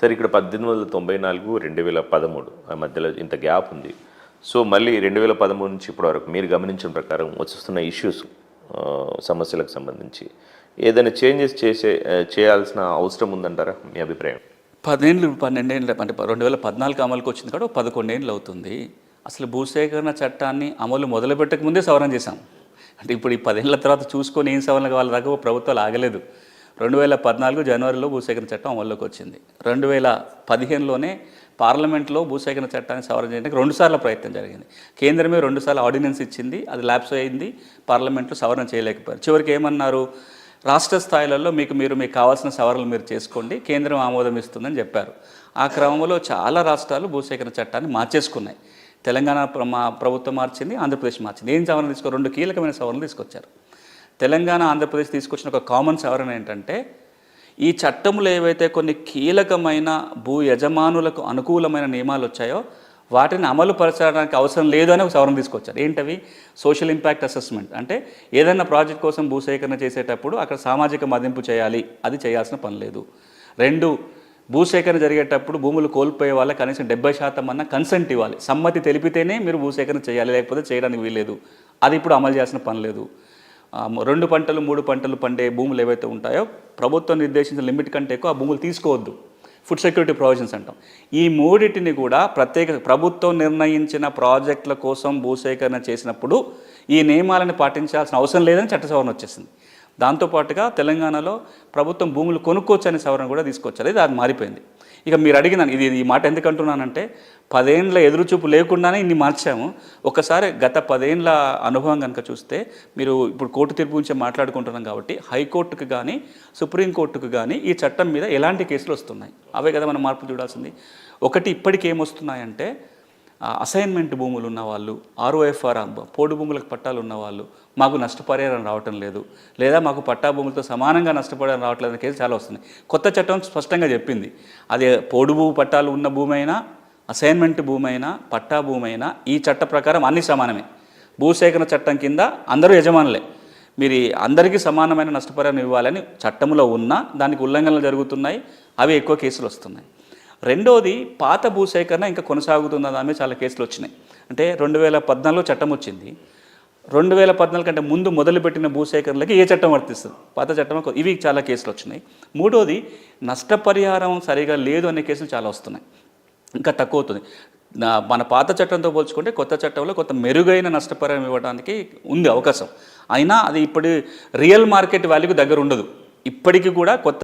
సరే ఇక్కడ పద్దెనిమిది వందల తొంభై నాలుగు రెండు వేల పదమూడు ఆ మధ్యలో ఇంత గ్యాప్ ఉంది. సో మళ్ళీ రెండు వేల పదమూడు నుంచి ఇప్పటి వరకు మీరు గమనించిన ప్రకారం వస్తున్న ఇష్యూస్ సమస్యలకు సంబంధించి. ఏదైనా చేంజెస్ చేసే చేయాల్సిన అవసరం ఉందంటారా? మీ అభిప్రాయం? పదేళ్ళు పన్నెండేళ్ళు అంటే రెండు వేల పద్నాలుగు అమలుకి వచ్చింది కూడా పదకొండేళ్ళు అవుతుంది. అసలు భూసేకరణ చట్టాన్ని అమలు మొదలుపెట్టక ముందే సవరణ చేశాం. అంటే ఇప్పుడు ఈ పదేళ్ళ తర్వాత చూసుకొని ఏం సవరణ కావాలి దాకా ప్రభుత్వాలు ఆగలేదు. రెండు వేల పద్నాలుగు జనవరిలో భూసేకరణ చట్టం అమల్లోకి వచ్చింది. రెండు వేల పదిహేనులోనే పార్లమెంట్లో భూసేకరణ చట్టాన్ని సవరణ చేయడానికి రెండుసార్లు ప్రయత్నం జరిగింది. కేంద్రమే రెండుసార్లు ఆర్డినెన్స్ ఇచ్చింది అది ల్యాప్స్ అయింది పార్లమెంట్లో సవరణ చేయలేకపోయారు. చివరికి ఏమన్నారు? రాష్ట్ర స్థాయిలలో మీకు మీరు మీకు కావాల్సిన సవరణలు మీరు చేసుకోండి కేంద్రం ఆమోదం ఇస్తుందని చెప్పారు. ఆ క్రమంలో చాలా రాష్ట్రాలు భూసేకరణ చట్టాన్ని మార్చేసుకున్నాయి. తెలంగాణ ప్ర- మా ప్రభుత్వం మార్చింది ఆంధ్రప్రదేశ్ మార్చింది. ఏం సవరణ తీసుకో రెండు కీలకమైన సవరణలు తీసుకొచ్చారు. తెలంగాణ ఆంధ్రప్రదేశ్ తీసుకొచ్చిన ఒక కామన్ సవరణ ఏంటంటే ఈ చట్టంలో ఏవైతే కొన్ని కీలకమైన భూ యజమానులకు అనుకూలమైన నియమాలు వచ్చాయో వాటిని అమలు పరచడానికి అవసరం లేదు అని ఒక సవరణ తీసుకొచ్చారు. ఏంటవి? Social impact assessment. అంటే ఏదైనా ప్రాజెక్ట్ కోసం భూసేకరణ చేసేటప్పుడు అక్కడ సామాజిక మదింపు చేయాలి అది చేయాల్సిన పని లేదు. రెండు భూసేకరణ జరిగేటప్పుడు భూములు కోల్పోయే వాళ్ళకి కనీసం డెబ్బై శాతం అన్న కన్సెంట్ ఇవ్వాలి. సమ్మతి తెలిపితేనే మీరు భూసేకరణ చేయాలి లేకపోతే చేయడానికి వీల్లేదు. అది ఇప్పుడు అమలు చేయాల్సిన పని లేదు. రెండు పంటలు మూడు పంటలు పండే భూములు ఏవైతే ఉంటాయో ప్రభుత్వం నిర్దేశించిన లిమిట్ కంటే ఎక్కువ ఆ భూములు తీసుకోవద్దు. ఫుడ్ సెక్యూరిటీ ప్రొవిజన్స్ అంటాం. ఈ మూడింటిని కూడా ప్రత్యేక ప్రభుత్వం నిర్ణయించిన ప్రాజెక్టుల కోసం భూసేకరణ చేసినప్పుడు ఈ నియమాలను పాటించాల్సిన అవసరం లేదని చట్ట సవరణ వచ్చేసింది దాంతోపాటుగా తెలంగాణలో ప్రభుత్వం భూములు కొనుక్కోవచ్చు అనే సవరణ కూడా తీసుకొచ్చారు ఇది అది మారిపోయింది. ఇక మీరు అడిగిన ఇది ఈ మాట ఎందుకు అంటున్నానంటే పదేండ్ల ఎదురుచూపు లేకుండానే ఇన్ని మార్చాము. ఒకసారి గత పదేండ్ల అనుభవం కనుక చూస్తే మీరు ఇప్పుడు కోర్టు తీర్పు గురించి మాట్లాడుకుంటున్నాం కాబట్టి హైకోర్టుకు కానీ సుప్రీంకోర్టుకు కానీ ఈ చట్టం మీద ఎలాంటి కేసులు వస్తున్నాయి? అవే కదా మనం మార్పులు చూడాల్సింది. ఒకటి ఇప్పటికి ఏమొస్తున్నాయంటే అసైన్మెంట్ భూములు ఉన్న వాళ్ళు ఆర్ఓఎఫ్ఆర్ పోడు భూములకు పట్టాలు ఉన్నవాళ్ళు మాకు నష్టపరిహారం రావటం లేదు. లేదా మాకు పట్టా భూములతో సమానంగా నష్టపరిహారం రావట్లేదు అనే కేసు చాలా వస్తున్నాయి కొత్త చట్టం స్పష్టంగా చెప్పింది. అది పోడు భూ పట్టాలు ఉన్న భూమి అయినా అసైన్మెంట్ భూమి అయినా పట్టా భూమి అయినా ఈ చట్ట ప్రకారం అన్ని సమానమే. భూసేకరణ చట్టం కింద అందరూ యజమానులే. మీరు అందరికీ సమానమైన నష్టపరిహారం ఇవ్వాలని చట్టంలో ఉన్నా దానికి ఉల్లంఘనలు జరుగుతున్నాయి అవి ఎక్కువ కేసులు వస్తున్నాయి. రెండోది పాత భూసేకరణ ఇంకా కొనసాగుతున్న దాని మీద చాలా కేసులు వచ్చినాయి. అంటే రెండు వేల పద్నాలుగులో చట్టం వచ్చింది. రెండు వేల పద్నాలుగు కంటే ముందు మొదలుపెట్టిన భూసేకరణలకి ఏ చట్టం వర్తిస్తుంది? పాత చట్టం ఇవి చాలా కేసులు వచ్చినాయి. మూడోది నష్టపరిహారం సరిగా లేదు అనే కేసులు చాలా వస్తున్నాయి. ఇంకా తక్కువ అవుతుంది. మన పాత చట్టంతో పోల్చుకుంటే కొత్త చట్టంలో కొంత మెరుగైన నష్టపరిహారం ఇవ్వడానికి ఉంది అవకాశం. అయినా అది ఇప్పుడు రియల్ మార్కెట్ వాల్యూకి దగ్గర ఉండదు. ఇప్పటికీ కూడా కొత్త